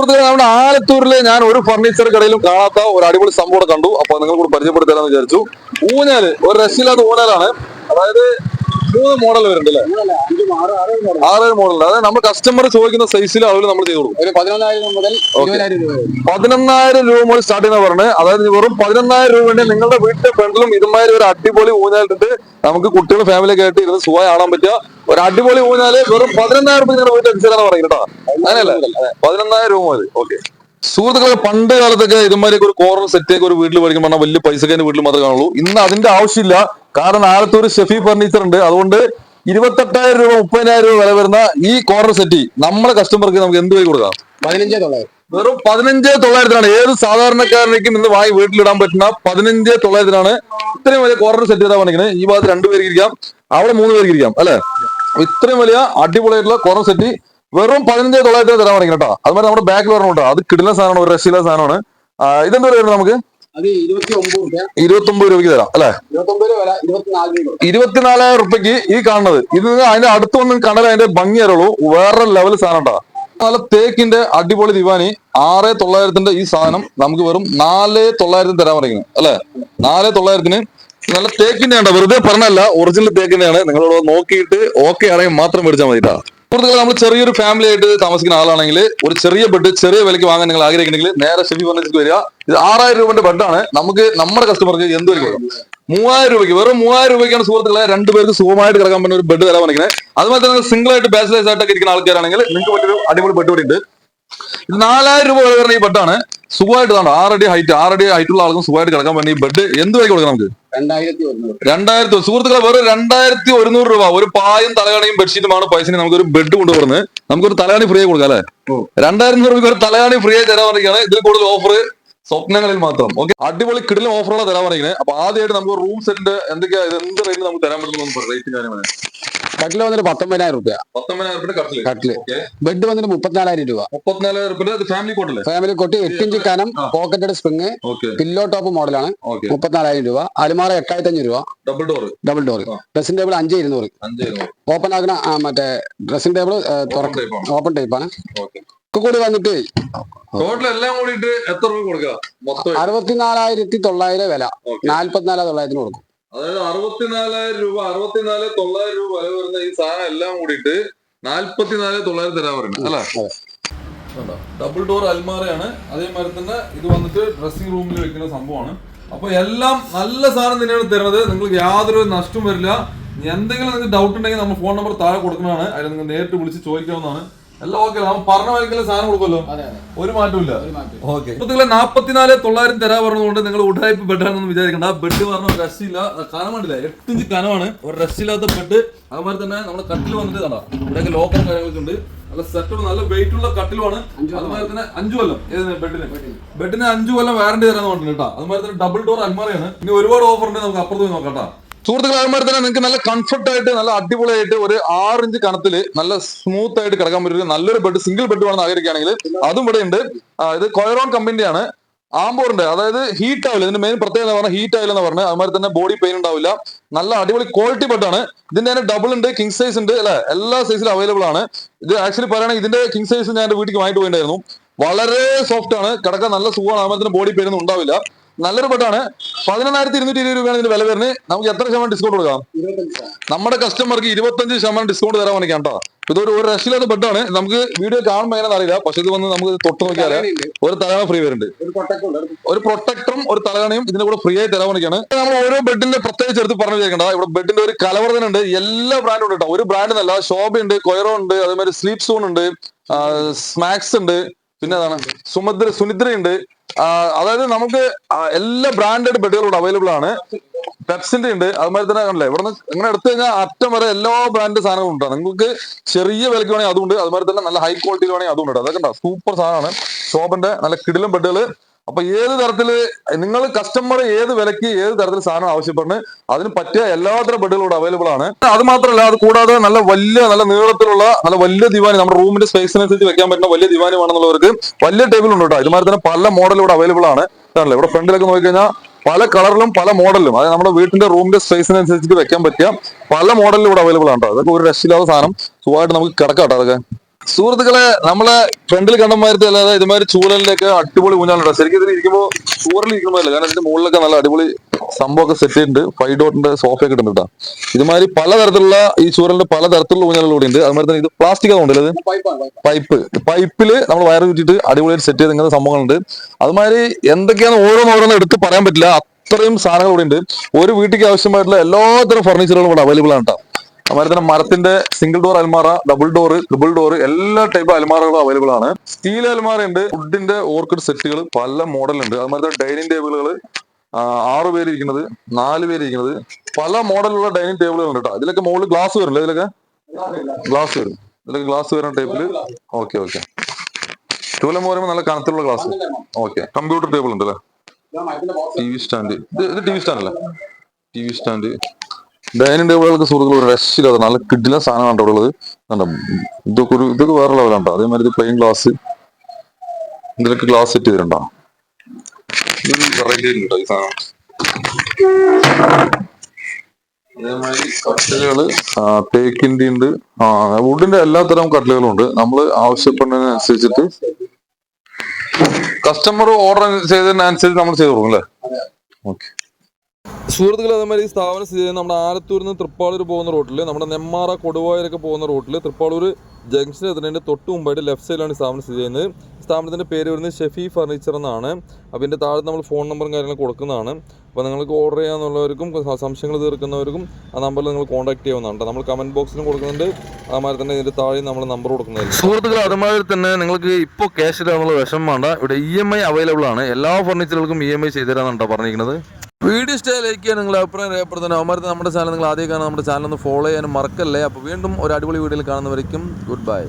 സുഹൃത്തുക്കളെ നമ്മുടെ ആലത്തൂരിൽ ഞാൻ ഒരു ഫർണിച്ചർ കടയിലും കാണാത്ത ഒരു അടിപൊളി സംഭവം കണ്ടു. അപ്പൊ നിങ്ങൾ കൂടെ പരിചയപ്പെടുത്തി തരാമെന്ന് വിചാരിച്ചു. ഊഞ്ഞാൽ ഒരു രക്ഷയില്ലാത്ത ഊഞ്ഞാലാണ്. അതായത് മൂന്ന് മോഡൽ വരുന്നുണ്ട് അല്ലേ? ആറ് മോഡൽ അതായത് നമ്മൾ കസ്റ്റമർ ചോദിക്കുന്ന സൈസിൽ അളവിൽ നമ്മൾ ചെയ്തു കൊടുക്കും പതിനൊന്നായിരം മുതൽ രൂപ മുതൽ സ്റ്റാർട്ട് ചെയ്യുന്ന പറഞ്ഞത് അതായത് വെറും പതിനൊന്നായിരം രൂപ വേണ്ടി നിങ്ങളുടെ വീട്ടിലെ ഫ്രണ്ടിലും ഇതുമാതിരി ഒരു അടിപൊളി ഊഞ്ഞാലിട്ട് നമുക്ക് കുട്ടികളും ഫാമിലിയൊക്കെ ആയിട്ട് ഇരുന്ന് സുഖമായി ആടാൻ പറ്റുക. ഒരു അടിപൊളി ഊഞ്ഞാൽ വെറും പതിനൊന്നായിരം രൂപ നിങ്ങളുടെ വീട്ടിൽ അടിച്ചാലാണ് പറയുന്നത് കേട്ടോ. അങ്ങനെയല്ലേ? പതിനൊന്നായിരം രൂപ മതി ഓക്കെ സുഹൃത്തുക്കളെ പണ്ട് കാലത്തൊക്കെ ഇതുമാതിരി ഒരു കോർണർ സെറ്റ് ഒരു വീട്ടിൽ പഠിക്കാൻ പറഞ്ഞാൽ വലിയ പൈസക്കാരുടെ വീട്ടിൽ മാത്രമേ കാണുള്ളൂ. ഇന്ന് അതിന്റെ ആവശ്യമില്ല. കാരണം ആലത്തൂർ ഷെഫി ഫർണിച്ചർ ഉണ്ട്. അതുകൊണ്ട് ഇരുപത്തെട്ടായിരം രൂപ മുപ്പതിനായിരം രൂപ വില വരുന്ന ഈ കോർണർ സെറ്റ് നമ്മളെ കസ്റ്റമർക്ക് നമുക്ക് എന്ത് വഴി കൊടുക്കാം? പതിനഞ്ചേ തൊള്ളായിരം. വെറും പതിനഞ്ച് തൊള്ളായിരത്തിനാണ്. ഏത് സാധാരണക്കാരനേക്കും ഇന്ന് വാങ്ങി വീട്ടിലിടാൻ പറ്റുന്ന പതിനഞ്ച് തൊള്ളായിരത്തിനാണ് ഇത്രയും വലിയ കോർണർ സെറ്റ് ചെയ്താൽ പറഞ്ഞിരിക്കുന്നത് ഈ ഭാഗത്ത് രണ്ടുപേർക്ക് ഇരിക്കാം അവിടെ മൂന്ന് പേർക്ക് ഇരിക്കാം അല്ലെ? ഇത്രയും വലിയ അടിപൊളിയായിട്ടുള്ള കോർണർ സെറ്റ് വെറും പതിനഞ്ച് തൊള്ളായിരത്തി തരാൻ പറഞ്ഞു കേട്ടോ. അതുമാതിരി നമ്മുടെ ബാക്കിൽ വരണം കേട്ടോ അത് കിടുന്ന സാധനമാണ് ഒരു രക്ഷയിലെ സാധനമാണ്. ഇതെന്താ വരുന്നത് നമുക്ക്? അത് ഇരുപത്തി ഒമ്പത് രൂപ ഇരുപത്തി ഒമ്പത് രൂപയ്ക്ക് തരാം അല്ലെ? ഇരുപത്തിനാലായിരം റുപ്യക്ക് ഈ കാണുന്നത്. ഇത് അതിന്റെ അടുത്ത് വന്ന് കണ്ടാൽ അതിന്റെ ഭംഗി അറിയുള്ളൂ. വേറെ ലെവൽ സാധനം കേട്ടോ നല്ല തേക്കിന്റെ അടിപൊളി ദിവാനി ആറ് തൊള്ളായിരത്തിന്റെ ഈ സാധനം നമുക്ക് വെറും നാല് തൊള്ളായിരത്തിന് തരാൻ പറയുന്നത് അല്ലെ? നാല് തൊള്ളായിരത്തിന്. നല്ല തേക്കിന്റെ ആണ് വെറുതെ പറഞ്ഞല്ല ഒറിജിനൽ തേക്കിന്റെയാണ്. നിങ്ങളോട് നോക്കിയിട്ട് ഓക്കെ ആണെങ്കിൽ മാത്രം മേടിച്ചാൽ മതി കേട്ടോ സുഹൃത്തുക്കളെ നമ്മൾ ചെറിയൊരു ഫാമിലി ആയിട്ട് താമസിക്കുന്ന ആളാണെങ്കിൽ ഒരു ചെറിയ ബെഡ് ചെറിയ വിലയ്ക്ക് വാങ്ങാൻ നിങ്ങൾ ആഗ്രഹിക്കുന്നെങ്കിൽ നേരെ ഷെഫി ഫർണിച്ചർക്ക് വരിക. ഇത് ആറായിരം രൂപന്റെ ബെഡാണ് നമുക്ക് നമ്മുടെ കസ്റ്റമർക്ക് എന്ത് വരെ മൂവായിരം രൂപയ്ക്ക്. വെറും മൂവായിരം രൂപയ്ക്കാണ് സുഹൃത്തുക്കളെ രണ്ടുപേർക്ക് സുഖമായിട്ട് കിടക്കാൻ പറ്റുന്ന ഒരു ബെഡ് തരാൻ പറഞ്ഞത് അതുപോലെ തന്നെ സിംഗിൾ ആയിട്ട് ബാച്ചിലേഴ്സ് ആയിട്ടൊക്കെ ഇരിക്കുന്ന ആൾക്കാരാണെങ്കിൽ നിങ്ങൾക്ക് പറ്റൊരു അടിപൊളി ബെഡ് ഇവിടെ ഉണ്ട്. നാലായിരം രൂപ വില വരുന്ന ഈ ബെഡാണ് സുഖമായിട്ട് കാണാം ആറടി ഹൈറ്റ് ആറടി ഹൈറ്റുള്ള ആൾക്കും സുഖമായിട്ട് കിടക്കാൻ വേണ്ടി ഈ ബെഡ് എന്ത് വരെ കൊടുക്കണം നമുക്ക്? രണ്ടായിരത്തി സുഹൃത്തുക്കളെ വെറും രണ്ടായിരത്തി ഒരുന്നൂറ് രൂപ. ഒരു പായും തലകാണിയും ബെഡ്ഷീറ്റുമാണ് പൈസന് നമുക്ക് ഒരു ബെഡ് കൊണ്ടുവരുന്നത്. നമുക്കൊരു തലകാണി ഫ്രീ ആയി കൊടുക്കാം അല്ലെ. രണ്ടായിരം രൂപയ്ക്ക് ഒരു തലകാണി ഫ്രീ ആയി തരാൻ പറയുകയാണ് ഇതിൽ കൂടുതൽ ഓഫർ സ്വപ്നങ്ങളിൽ മാത്രം. ഓക്കെ അടിപൊളി കിടിലും ഓഫറുകൾ തരാൻ പറയുന്നത് അപ്പൊ ആദ്യമായിട്ട് നമുക്ക് റൂം സെറ്റിന്റെ എന്തൊക്കെയാ ഇത് എന്ത് റേറ്റിൽ നമുക്ക് തരാൻ പറ്റുന്ന റേറ്റ് കാര്യമാണ് കട്ടിൽ വന്നിട്ട് പത്തൊമ്പതിനായിരം രൂപ പത്തൊമ്പതിനായിരം കട്ടിൽ. ബെഡ് വന്നിട്ട് മുപ്പത്തിനാലായിരം രൂപ. മുപ്പത്തിനാലായിരം ഫാമിലി കോട്ടല്ലേ ഫാമിലി കൊട്ടി എട്ട് ഇഞ്ച് കനം. പോക്കറ്റഡ് സ്പ്രിങ് പില്ലോ ടോപ്പ് മോഡലാണ് മുപ്പത്തിനാലായിരം രൂപ. അലുമാറ എട്ടായിരത്തി അഞ്ഞൂറ് രൂപ double door double door dressing table അഞ്ച് ഇരുന്നൂറ്. ഓപ്പൺ ആക്കുന്ന മറ്റേ ഡ്രസ്സിംഗ് ടേബിൾ ഓപ്പൺ ടൈപ്പ് ആണ്. ഓപ്പൺ ടൈപ്പ് കൂടി വന്നിട്ട് ടോട്ടൽ എല്ലാം കൂടിയിട്ട് എത്ര രൂപ കൊടുക്കുക മൊത്തം? അറുപത്തിനാലായിരത്തി തൊള്ളായിരം വില. നാല്പത്തിനാല് തൊള്ളായിരത്തിന് കൊടുക്കും. അതായത് അറുപത്തിനാലായിരം രൂപ അറുപത്തിനാല് തൊള്ളായിരം രൂപ വില വരുന്ന ഈ സാധനം എല്ലാം കൂടിയിട്ട് നാല്പത്തിനാല് തൊള്ളായിരം തരാൻ പറയുന്നത് അല്ലേ. ഡബിൾ ഡോർ അൽമാരയാണ്. അതേമാതിരി തന്നെ ഇത് വന്നിട്ട് ഡ്രസ്സിംഗ് റൂമിൽ വെക്കുന്ന സംഭവമാണ്. അപ്പൊ എല്ലാം നല്ല സാധനം തന്നെയാണ് തരുന്നത്. നിങ്ങൾക്ക് യാതൊരു നഷ്ടവും വരില്ല. എന്തെങ്കിലും നിങ്ങൾക്ക് ഡൗട്ട് ഉണ്ടെങ്കിൽ നമ്മൾ ഫോൺ നമ്പർ താഴെ കൊടുക്കുന്നതാണ്. അതിൽ നിങ്ങൾ നേരിട്ട് വിളിച്ച് ചോദിക്കാവുന്നതാണ്. എല്ലാം ഓക്കെ നമ്മൾ പറഞ്ഞ വഴിക്കെല്ലാം സാധനം കൊടുക്കുമല്ലോ? ഒരു മാറ്റമില്ല ഓക്കെ സുഹൃത്തുക്കളെ നാപ്പത്തിനാല് തൊള്ളായിരം തരാ പറഞ്ഞതുകൊണ്ട് നിങ്ങൾ ഉടായ്പ ബെഡാണെന്ന് വിചാരിക്കണ്ട. ബെഡ് പറഞ്ഞ രസില്ല കനം കണ്ടില്ല? എട്ടിഞ്ച് കനമാണ്. ഒരു രസില്ലാത്ത ബെഡ് അതുപോലെ തന്നെ നമ്മുടെ കട്ടിൽ വന്നിട്ട് കണ്ടാ? ഇവിടെയൊക്കെ ലോക്കൽ കാര്യങ്ങളൊക്കെ ഉണ്ട്. നല്ല സെറ്റ് നല്ല വെയിറ്റ് ഉള്ള കട്ടിലുമാണ് അതുമാതിരി അതുപോലെ തന്നെ അഞ്ചു കൊല്ലം. ഏതിന്? ബെഡിന് ബെഡിന് അഞ്ചു കൊല്ലം വാറണ്ടി തരാന്ന് പറഞ്ഞിട്ടുണ്ട് കേട്ടോ. അതുപോലെ തന്നെ ഡബിൾ ഡോർ അൽമാറയാണ്. ഇനി ഒരുപാട് ഓഫർ ഉണ്ട് നമുക്ക് അപ്പുറത്ത് പോയി നോക്കാം കേട്ടോ. സുഹൃത്തുക്കളെ അതുമാതിരി തന്നെ നിങ്ങൾക്ക് നല്ല കംഫർട്ട് ആയിട്ട് നല്ല അടിപൊളിയായിട്ട് ഒരു ആറ് ഇഞ്ച് കനത്തിൽ നല്ല സ്മൂത്ത് ആയിട്ട് കിടക്കാൻ പറ്റുന്ന നല്ലൊരു ബെഡ് സിംഗിൾ ബെഡ് വേണമെന്ന് ആഗ്രഹിക്കുകയാണെങ്കിൽ അതും ഇവിടെ ഉണ്ട്. ഇത് കൊയറോൺ കമ്പനിയാണ് ആംബോറിന്റെ അതായത് ഹീറ്റ് ആവില്ല ഇതിന്റെ മെയിൻ പ്രത്യേകത എന്ന് പറഞ്ഞാൽ ഹീറ്റ് ആവില്ല എന്ന് പറഞ്ഞാൽ അതുമാതിരി തന്നെ ബോഡി പെയിൻ ഉണ്ടാവില്ല. നല്ല അടിപൊളി ക്വാളിറ്റി ബെഡാണ് ഇതിന്റെ തന്നെ ഡബിൾ ഉണ്ട് കിങ് സൈസ് ഉണ്ട് അല്ലെ? എല്ലാ സൈസിലും അവൈലബിൾ ആണ്. ഇത് ആക്ച്വലി പറയുകയാണെങ്കിൽ ഇതിന്റെ കിങ് സൈസ് ഞാൻ എന്റെ വീട്ടിൽ വാങ്ങിട്ട് പോയിട്ടുണ്ടായിരുന്നു. വളരെ സോഫ്റ്റ് ആണ്. കിടക്കാൻ നല്ല സുഖമാണ്. അതുമാതിരി തന്നെ ബോഡി പെയിൻ ഒന്നും ഉണ്ടാവില്ല. നല്ലൊരു പെട്ടാണ്. പതിനൊന്നായിരത്തി ഇരുന്നൂറ്റി ഇരുപത് രൂപയാണ് ഇതിന്റെ വില വരുന്നത്. നമുക്ക് എത്ര ശതമാനം ഡിസ്കൗണ്ട് കൊടുക്കാം. നമ്മുടെ കസ്റ്റമർക്ക് ഇരുപത്തഞ്ച് ശതമാനം ഡിസ്കൗണ്ട് തരാൻ വേണ്ടി കേട്ടോ. ഇതൊരു ഒരു രക്ഷയില്ലാത്ത ബെഡാണ് നമുക്ക് വീഡിയോ കാണുമ്പോൾ എങ്ങനെ അറിയില്ല. പക്ഷെ ഇത് വന്ന് നമുക്ക് തൊട്ട് നോക്കിയാൽ. ഒരു തലകാണ ഫ്രീ വരുന്നുണ്ട്. ഒരു പ്രൊട്ടക്ടറും ഒരു തലവണയും ഇതിന്റെ കൂടെ ഫ്രീ ആയി തരാൻ വേണ്ടിയാണ് നമ്മൾ ഓരോ ബെഡിന്റെ പ്രത്യേകിച്ച് എടുത്ത് പറഞ്ഞു വിചാരിക്കേണ്ട ഇവിടെ ബെഡിന്റെ ഒരു കലവർദ്ധന ഉണ്ട്. എല്ലാ ബ്രാൻഡും ഉണ്ട് കേട്ടോ. ഒരു ബ്രാൻഡ് എന്നല്ല ഷോബ ഉണ്ട് കൊയറോ ഉണ്ട് അതേമാതിരി സ്ലീപ് സോൺ ഉണ്ട് സ്മാക്സ് ഉണ്ട്. പിന്നെ അതാണ്. സുമദ്ര സുനിദ്ര ഉണ്ട് അതായത് നമുക്ക് എല്ലാ ബ്രാൻഡഡ് ബെഡുകളും അവൈലബിൾ ആണ്. പെപ്സിന്റെ ഉണ്ട്. അതുമാതിരി തന്നെ കണ്ടില്ലേ ഇവിടെ നിന്ന് ഇങ്ങനെ എടുത്തു കഴിഞ്ഞാൽ അറ്റം വരെ എല്ലാ ബ്രാൻഡ് സാധനങ്ങളും ഉണ്ട്. നിങ്ങൾക്ക് ചെറിയ വിലക്ക് വേണമെങ്കിൽ അതുണ്ട് അതുമാതിരി തന്നെ നല്ല ഹൈ ക്വാളിറ്റിയിൽ വേണമെങ്കിൽ അതുണ്ട് അതൊക്കെ ഉണ്ടാവും സൂപ്പർ സാധനമാണ്. ഷോപ്പിന്റെ നല്ല കിടിലും ബെഡുകൾ അപ്പൊ ഏത് തരത്തിൽ നിങ്ങൾ കസ്റ്റമർ ഏത് വിലക്ക് ഏത് തരത്തിൽ സാധനം ആവശ്യപ്പെടുന്നത് അതിന് പറ്റിയ എല്ലാത്തരം ബെഡുകളും ഇവിടെ അവൈലബിൾ ആണ്. അത് മാത്രമല്ല അത് കൂടാതെ നല്ല വലിയ നല്ല നീളത്തിലുള്ള നല്ല വലിയ ദിവാനി നമ്മുടെ റൂമിന്റെ സ്പേസിനനുസരിച്ച് വെക്കാൻ പറ്റുന്ന വലിയ ദിവാനി വേണമെന്നുള്ളവർക്ക് വലിയ ടേബിൾ ഉണ്ട് കേട്ടോ. ഇതുമാതിരി തന്നെ പല മോഡലും ഇവിടെ അവൈലബിൾ ആണ്. കാണല്ലേ ഇവിടെ ഫ്രണ്ടിലൊക്കെ നോക്കിക്കഴിഞ്ഞാൽ പല കളറിലും പല മോഡലിലും അതായത് നമ്മുടെ വീട്ടിന്റെ റൂമിന്റെ സ്പേസിനനുസരിച്ച് വെക്കാൻ പറ്റിയ പല മോഡലിലും ഇവിടെ അവൈലബിൾ ആണ് അതൊക്കെ ഒരു രക്ഷയില്ലാത്ത സാധനം. സുഖമായിട്ട് നമുക്ക് കിടക്കാം കേട്ടോ അതൊക്കെ. സുഹൃത്തുക്കളെ നമ്മളെ ഫ്രണ്ടിൽ കണ്ടമാരത്തെ അല്ലാതെ ഇതുമാതിരി ചൂരലിന്റെ ഒക്കെ അടിപൊളി ഊഞ്ഞാലുണ്ട്. ശരിക്കും ഇതിൽ ഇരിക്കുമ്പോൾ ചൂരലിൽ ഇരിക്കുമ്പോഴല്ല കാരണം ഇതിന്റെ മുകളിലൊക്കെ നല്ല അടിപൊളി സംഭവമൊക്കെ സെറ്റ് ചെയ്തിട്ടുണ്ട്. ഫൈവ് ഡോട്ടിന്റെ സോഫയൊക്കെ ഇട്ടുണ്ട് കേട്ടോ. ഇതുമാതിരി പലതരത്തിലുള്ള ഈ ചൂരലിന്റെ പലതരത്തിലുള്ള ഊഞ്ഞാലുകൾ കൂടി ഉണ്ട്. അതുമാതിരി തന്നെ ഇത് പ്ലാസ്റ്റിക് ആണ് ഇത് പൈപ്പ് പൈപ്പിൽ നമ്മൾ വയർ ചുറ്റിട്ട് അടിപൊളിയായിട്ട് സെറ്റ് ചെയ്ത് ഇങ്ങനത്തെ സംഭവങ്ങളുണ്ട്. അതുമാതിരി എന്തൊക്കെയാണ് ഓരോന്ന് ഓരോന്ന് എടുത്ത് പറയാൻ പറ്റില്ല. അത്രയും സാധനങ്ങൾ ഇവിടെ ഉണ്ട്. ഒരു വീട്ടിലേക്ക് ആവശ്യമായിട്ടുള്ള എല്ലാത്തരം ഫർണിച്ചറുകളും ഇവിടെ അവൈലബിൾ ആണ് കേട്ടോ. അതുമാതിരി തന്നെ മരത്തിന്റെ സിംഗിൾ ഡോർ അൽമാറ ഡബിൾ ഡോർ ട്രിപ്പിൾ ഡോർ എല്ലാ ടൈപ്പ് അൽമാറകളും അവൈലബിൾ ആണ്. സ്റ്റീൽ അൽമാറ ഉണ്ട് വുഡിന്റെ ഓർക്കിഡ് സെറ്റുകൾ പല മോഡലുണ്ട് അതുമാതിരി തന്നെ ഡൈനിങ് ടേബിളുകൾ ആറ് പേര് ഇരിക്കുന്നത് നാല് പേര് ഇരിക്കുന്നത് പല മോഡലുള്ള ഡൈനിങ് ടേബിളുകൾ ഉണ്ട് കേട്ടോ ഇതിലൊക്കെ മുകളിൽ ഗ്ലാസ് വരില്ല ഇതിലൊക്കെ? ഗ്ലാസ് വരും. ഇതിലൊക്കെ ഗ്ലാസ് വരുന്ന ടൈപ്പിൽ ഓക്കെ ഓക്കെ ടൂലം പറയുമ്പോൾ നല്ല കനത്തിലുള്ള ഗ്ലാസ് ഓക്കെ കമ്പ്യൂട്ടർ ടേബിൾ ഉണ്ട് അല്ലേ ടി വി സ്റ്റാൻഡ് ഇത് ടി വി സ്റ്റാൻഡ് അല്ലേ? ടി വി സ്റ്റാൻഡ് ഡൈനിങ് ടേബിളുകൾക്ക് സുഹൃത്തുക്കൾ ഒരു രക്ഷയില്ലാതെ നല്ല കിഡിലെ സാധനമാണ് അവിടെ ഉള്ളത്. കണ്ടോ? ഇതൊക്കെ ഒരു ഇതൊക്കെ വേറെ ലെവലാണ് കേട്ടോ അതേമാതിരി ഇത് പ്ലെയിൻ ഗ്ലാസ് ഇതിലൊക്കെ ഗ്ലാസ് സെറ്റ് ചെയ്തിട്ടുണ്ടോ? ഇതൊരു കേട്ടോ ഈ സാധനം. അതേമാതിരി തേക്കിന്റെ ഉണ്ട്. ആ വുഡിന്റെ എല്ലാത്തരം കട്ടിലുകളും ഉണ്ട്. നമ്മൾ ആവശ്യപ്പെടുന്നതിനനുസരിച്ചിട്ട് കസ്റ്റമർ ഓർഡർ ചെയ്തതിനനുസരിച്ച് നമ്മൾ ചെയ്തു കൊടുക്കും അല്ലേ ഓക്കെ സുഹൃത്തുക്കൾ അതേമാതിരി ഈ സ്ഥാപനം സ്ഥിതി ചെയ്യുന്നത് നമ്മുടെ ആലത്തൂരിൽ നിന്ന് തൃപ്പാളൂർ പോകുന്ന റൂട്ടിൽ നമ്മുടെ നെമ്മാറ കൊടുവായൂരൊക്കെ പോകുന്ന റൂട്ടിൽ തൃപ്പാളൂർ ജംഗ്ഷൻ എത്തുന്നതിന്റെ തൊട്ട് മുമ്പായിട്ട് ലെഫ്റ്റ് സൈഡിലാണ് ഈ സ്ഥാപനം സ്ഥിതി ചെയ്യുന്നത്. സ്ഥാപനത്തിന്റെ പേര് വരുന്നത് ഷെഫി ഫർണിച്ചർ എന്നാണ്. അപ്പോൾ ഇതിന്റെ താഴെ നമ്മൾ ഫോൺ നമ്പറും കാര്യങ്ങളും കൊടുക്കുന്നതാണ്. അപ്പോൾ നിങ്ങൾക്ക് ഓർഡർ ചെയ്യാമെന്നുള്ളവർക്കും സംശയങ്ങൾ തീർക്കുന്നവർക്കും ആ നമ്പറിൽ നിങ്ങൾ കോൺടാക്ട് ചെയ്യാവുന്നതാണ്. നമ്മൾ കമന്റ് ബോക്സിലും കൊടുക്കുന്നുണ്ട്. അതുമാതിരി തന്നെ ഇതിന്റെ താഴെ നമ്മൾ നമ്പർ കൊടുക്കുന്നതായിരിക്കും. സുഹൃത്തുക്കൾ അതുമാതിരി തന്നെ നിങ്ങൾക്ക് ഇപ്പോൾ ക്യാഷ് ഇടാനുള്ള വിഷമം വേണ്ട. ഇവിടെ ഇ എം ഐ അവൈലബിൾ ആണ്. എല്ലാ ഫർണിച്ചറുകൾക്കും ഇ എം ഐ ചെയ്തു തരാമെന്നാണ് കേട്ടോ പറഞ്ഞിരിക്കുന്നത്. വീഡിയോ ഇഷ്ടമായി ലൈക്ക് ചെയ്യാൻ നിങ്ങൾ അഭിപ്രായം രേഖപ്പെടുത്തുന്ന അവന്മാർക്ക് നമ്മുടെ ചാനൽ നിങ്ങൾ ആദ്യം കാണാൻ നമ്മുടെ ചാനൽ ഒന്ന് ഫോളോ ചെയ്യാനും മറക്കല്ലേ? അപ്പോൾ വീണ്ടും ഒരു അടിപൊളി വീഡിയോയിൽ കാണുന്നവരേക്കും ഗുഡ് ബൈ